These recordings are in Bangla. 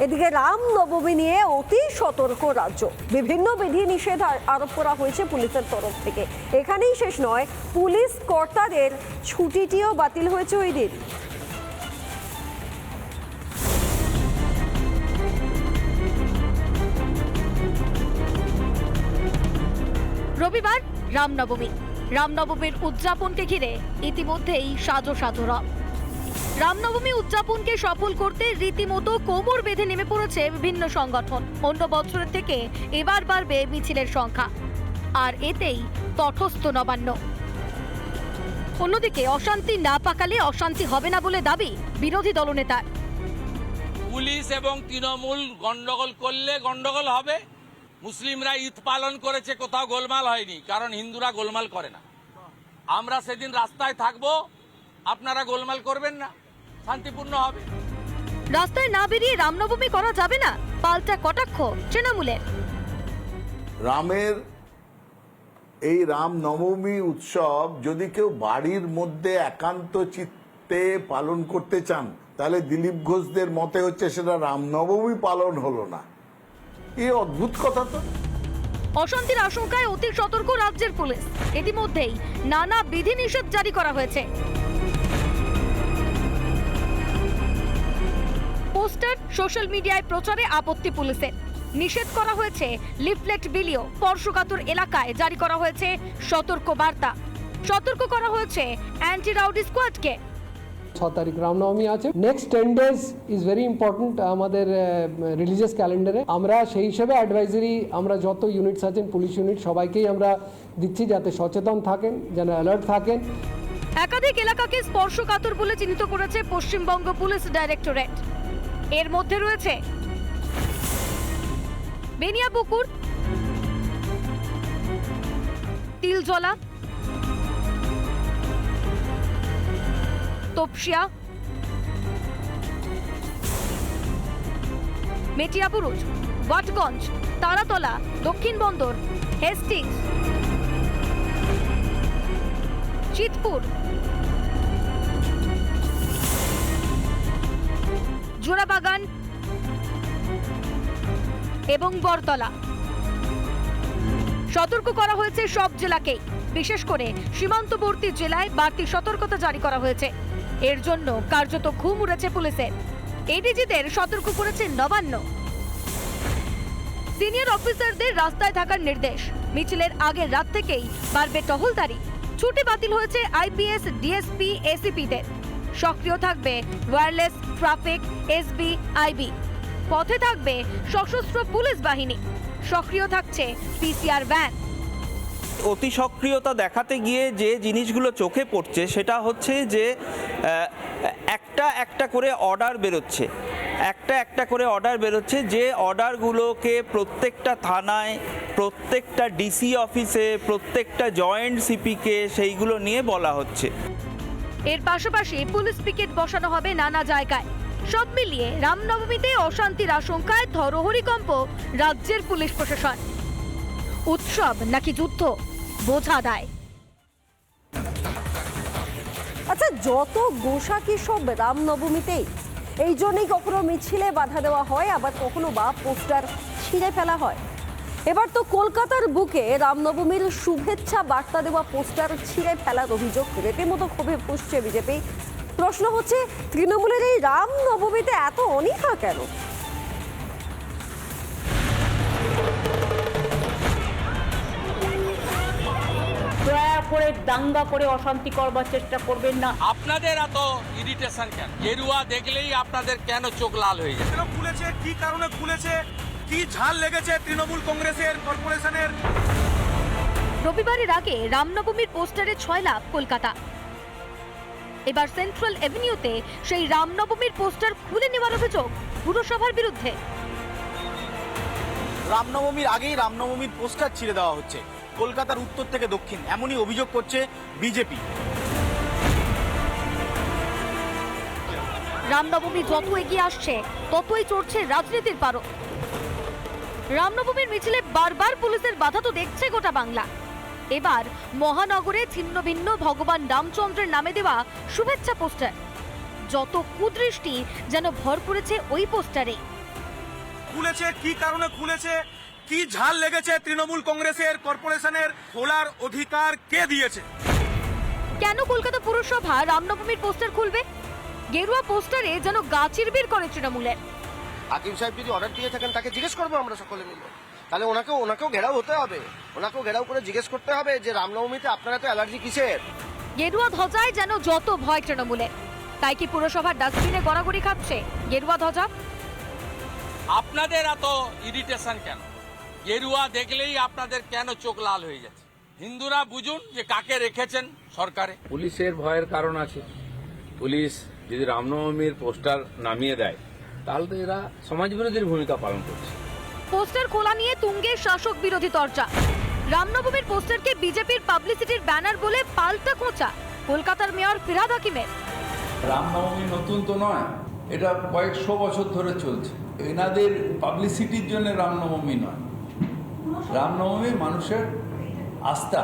এদিকে রাম নবমী নিয়ে অতি সতর্ক রাজ্য। বিভিন্ন বিধি নিষেধ আর- আরোপ করা হয়েছে পুলিশের তরফ থেকে। এখানেই শেষ নয়, পুলিশ কর্তাদের ছুটিটিও বাতিল হয়েছে ওই দিন। রবিবার রামনবমী রামনবমীর উদযাপনকে ঘিরে ইতিমধ্যেই সাজো সাজো রব। রামনবমী উদযাপনকে সফল করতে রীতিমতো কোমর বেঁধে নেমে পড়েছে বিভিন্ন সংগঠন। অন্য বছরের থেকে এবার বাড়বে মিছিলের সংখ্যা। আর এতেই তটস্থ নবান্ন। অন্যদিকে অশান্তি না পাকালে অশান্তি হবে না বলে দাবি বিরোধী দলনেতার। পুলিশ এবং তৃণমূল গন্ডগোল করলে গন্ডগোল হবে। মুসলিমরা ঈদ পালন করেছে, কোথাও গোলমাল হয়নি, কারণ হিন্দুরা গোলমাল করে না। আমরা সেদিন রাস্তায় থাকব, আপনারা গোলমাল করবেন না। শান্তিপূর্ণ হবে। রাস্তায় না বেরিয়ে রামনবমী করা যাবে না? পাল্টা কটাক্ষ তৃণমূলের। রামের এই রাম নবমী উৎসব যদি কেউ বাড়ির মধ্যে একান্ত চিত্তে পালন করতে চান তাহলে দিলীপ ঘোষদের মতে হচ্ছে সেটা রামনবমী পালন হলো না। এই অদ্ভুত কথা তো। অশান্তির আশঙ্কায় অতি সতর্ক রাজ্যের পুলিশ। ইতিমধ্যেই নানা বিধিনিষেধ জারি করা হয়েছে। পোস্টার সোশ্যাল মিডিয়ায় প্রচারে আপত্তি পুলিশের। নিষেধ করা হয়েছে লিফলেট বিলিও। স্পর্শকাতর এলাকায় জারি করা হয়েছে সতর্ক বার্তা সতর্ক করা হয়েছে অ্যান্টি রাউডি স্কোয়াডকে। ছ তারিখ রামনবমী আছে। Next ten days is very important আমাদের রিলিজিয়াস ক্যালেন্ডারে আমরা সেই হিসেবে অ্যাডভাইজারি আমরা যত ইউনিটস আছেন পুলিশ ইউনিট সবাইকেই আমরা দিচ্ছি যাতে সচেতন থাকেন যেন অ্যালার্ট থাকেন। একাধিক এলাকাকে স্পর্শকাতর বলে চিহ্নিত করেছে পশ্চিমবঙ্গ পুলিশ ডাইরেক্টরেট এর মধ্যে রয়েছে বেনিয়াপুকুর তিলজলা তপসিয়া মেটিয়াপুরুজ ওয়াটগঞ্জ তারাতলা দক্ষিণ বন্দর হেস্টিংস চিতপুর জোড়াবাগান এবং বরতলা। সতর্ক করা হয়েছে সব জেলাকেই বিশেষ করে সীমান্তবর্তী জেলায় বাড়তি সতর্কতা জারি করা হয়েছে। এর জন্য কার্যত ঘুম উড়েছে পুলিশের। এডিজিদের সতর্ক করেছে নবান্ন। সিনিয়র অফিসারদের রাস্তায় থাকার নির্দেশ। মিছিলের আগের রাত থেকেই বাড়বে টহলদারি। ছুটি বাতিল হয়েছে আইপিএস, ডিএসপি, এসিপিদের। সক্রিয় থাকবে ওয়্যারলেস ট্রাফিক, এসবি, আইবি। পথে থাকবে সশস্ত্র পুলিশ বাহিনী। সক্রিয় থাকছে পিসিআর ভ্যান। অতি সক্রিয়তা দেখাতে গিয়ে যে জিনিসগুলো চোখে পড়ছে, সেটা হচ্ছে যে একটা একটা করে অর্ডার বেরোচ্ছে। একটা একটা করে অর্ডার বেরোচ্ছে যে অর্ডারগুলোকে প্রত্যেকটা থানায়, প্রত্যেকটা ডিসি অফিসে, প্রত্যেকটা জয়েন্ট সিপিকে সেইগুলো নিয়ে বলা হচ্ছে। এর পাশাপাশি পুলিশ পিকেট বসানো হবে নানা জায়গায়। সব মিলিয়ে রামনবমীতে অশান্তির আশঙ্কায় ধরহরিকম্প রাজ্যের পুলিশ প্রশাসন। উৎসব নাকি যুদ্ধ? বোঝা দেয়। আচ্ছা যত গোসা কি সব রামনবমীতেই, এই জন্যই কখনো মিছিলে বাধা দেওয়া হয়, আবার কখনো বা পোস্টার ছিঁড়ে ফেলা হয়। এবার তো কলকাতার বুকে রামনবমীর শুভেচ্ছা বার্তা দেওয়া পোস্টার ছিঁড়ে ফেলার অভিযোগ রীতিমতো ক্ষোভে ফুসছে বিজেপি। প্রশ্ন হচ্ছে তৃণমূলের এই রামনবমীতে এত অনীহা কেন? দয়া করে দাঙ্গা করে অশান্তি করবার চেষ্টা করবেন না। আপনাদের এত ইরিটেশন কেন? গেরুয়া দেখলেই আপনাদের কেন চোখ লাল হয়ে যায়? খুলেছে কি কারণে খুলেছে? কি ঝাল লেগেছে তৃণমূল কংগ্রেসের কর্পোরেশনের? রবিবারের আগে রামনবমীর পোস্টারে ছয় লাভ কলকাতা। এবার সেন্ট্রাল এভিনিউতে সেই রামনবমীর পোস্টার খুলে নেওয়ার অভিযোগ পুরসভার বিরুদ্ধে। রামনবমীর আগেই রামনবমীর পোস্টার ছিঁড়ে দেওয়া হচ্ছে। কলকাতার উত্তর থেকে দক্ষিণ এমনই অভিযোগ করছে বিজেপি। রামনবমী যত এগিয়ে আসছে ততই চড়ছে রাজনীতির পারো রামনবমীর মিছিলে বারবার পুলিশের বাধা তো দেখছে গোটা বাংলা। এবার মহানগরে ছিন্ন ভিন্ন ভগবান রামচন্দ্রের নামে দেওয়া শুভেচ্ছা পোস্টার। যত কুদৃষ্টি যেন ভর করেছে ওই পোস্টারে। খুলেছে কি কারণে খুলেছে কি ঝাল লেগেছে তৃণমূল কংগ্রেসের কর্পোরেশনের খোলার অধিকার কে দিয়েছে? কেন কলকাতা পুরসভা রামনবমীর পোস্টার খুলবে? গেরুয়া পোস্টারে যেন গাছের বীর করে তৃণমূলের। হাকিম সাহেব যদি অর্ডার দিয়ে থাকেন তাকে জিজ্ঞেস করব আমরা সকলে মিলে। তাহলে ওনাকেও ওনাকেও ঘেরাও হতে হবে। ওনাকেও ঘেরাও করে জিজ্ঞেস করতে হবে যে রামনবমীতে আপনারা তো অ্যালার্জি কিসের? গেরুয়া ধ্বজায় যেন যত ভয় তৃণমূলের তাই কি পুরসভার ডাস্টবিনে গড়াগড়ি খাচ্ছে গেরুয়া ধ্বজা? আপনাদের এত ইরিটেশন কেন? গেরুয়া দেখলেই আপনাদের কেন চোখ লাল হয়ে যাচ্ছে? হিন্দুরা বুঝুন যে কাকে রেখেছেন সরকারে। পুলিশের ভয়ের কারণ আছে। পুলিশ যদি রামনবমীর পোস্টার নামিয়ে দেয় তাহলে তো এরা সমাজবিরোধীর ভূমিকা পালন করছে। পোস্টার খোলা নিয়ে তুঙ্গে শাসক বিরোধী তর্জা। রামনবমীর পোস্টারকে বিজেপির পাবলিসিটির ব্যানার বলে পাল্টা খোঁচা কলকাতার মেয়র ফিরাদ হাকিমের। রামনবমী নতুন তো নয় এটা কয়েকশো বছর ধরে চলছে। এনাদের পাবলিসিটির জন্য রামনবমী নয়। রামনবমী মানুষের আস্থা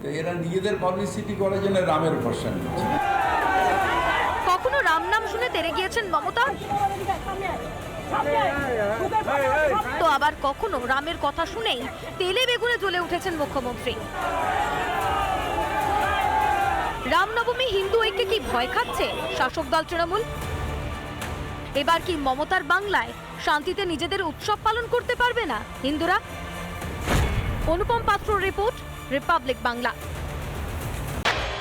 তো এরা নিজেদের পাবলিসিটি করার জন্য রামের ভরসা নিচ্ছে। কখনো রাম নাম শুনে তেরে গিয়েছেন মমতা? তো আবার কখনো রামের কথা শুনেই তেলে বেগুনে জ্বলে উঠেছেন মুখ্যমন্ত্রী। রামনবমী হিন্দু ঐক্যে কি ভয় খাচ্ছে শাসক দল তৃণমূল? এবার কি মমতার বাংলায় শান্তিতে নিজেদের উৎসব পালন করতে পারবে না হিন্দুরা? অনুপম পাত্র রিপোর্ট, রিপাবলিক বাংলা।